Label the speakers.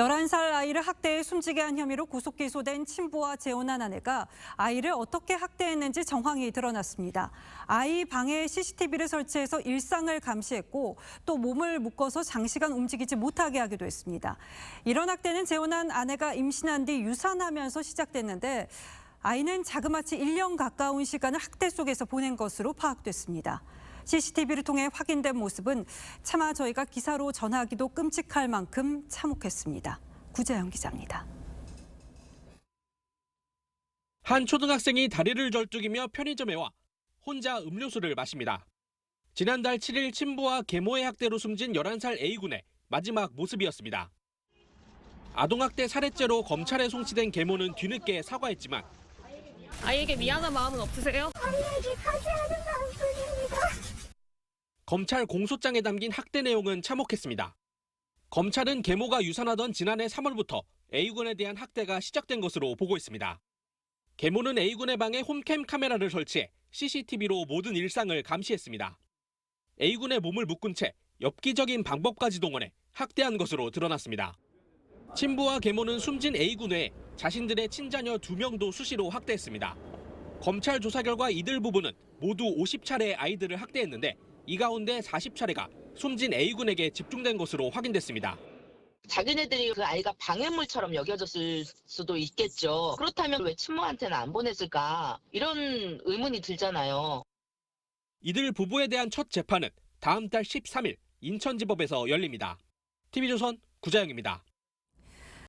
Speaker 1: 11살 아이를 학대해 숨지게 한 혐의로 구속 기소된 친부와 재혼한 아내가 아이를 어떻게 학대했는지 정황이 드러났습니다. 아이 방에 CCTV를 설치해서 일상을 감시했고 또 몸을 묶어서 장시간 움직이지 못하게 하기도 했습니다. 이런 학대는 재혼한 아내가 임신한 뒤 유산하면서 시작됐는데 아이는 자그마치 1년 가까운 시간을 학대 속에서 보낸 것으로 파악됐습니다. CCTV를 통해 확인된 모습은 차마 저희가 기사로 전하기도 끔찍할 만큼 참혹했습니다. 구재영 기자입니다.
Speaker 2: 한 초등학생이 다리를 절뚝이며 편의점에 와 혼자 음료수를 마십니다. 지난달 7일 친부와 계모의 학대로 숨진 11살 A군의 마지막 모습이었습니다. 아동학대 살해죄로 검찰에 송치된 계모는 뒤늦게 사과했지만
Speaker 3: 아이에게 미안한 마음은 없으세요?
Speaker 4: 아이에게 마음뿐입니다.
Speaker 2: 검찰 공소장에 담긴 학대 내용은 참혹했습니다. 검찰은 계모가 유산하던 지난해 3월부터 A군에 대한 학대가 시작된 것으로 보고 있습니다. 계모는 A군의 방에 홈캠 카메라를 설치해 CCTV로 모든 일상을 감시했습니다. A군의 몸을 묶은 채 엽기적인 방법까지 동원해 학대한 것으로 드러났습니다. 친부와 계모는 숨진 A군 외에 자신들의 친자녀 2명도 수시로 학대했습니다. 검찰 조사 결과 이들 부부는 모두 50차례 아이들을 학대했는데 이 가운데 40차례가 숨진 A군에게 집중된 것으로 확인됐습니다.
Speaker 5: 자기네들이 그 아이가 방해물처럼 여겨졌을 수도 있겠죠. 그렇다면 왜 친모한테는 안 보냈을까? 이런 의문이 들잖아요.
Speaker 2: 이들 부부에 대한 첫 재판은 다음 달 13일 인천지법에서 열립니다. TV조선 구자영입니다.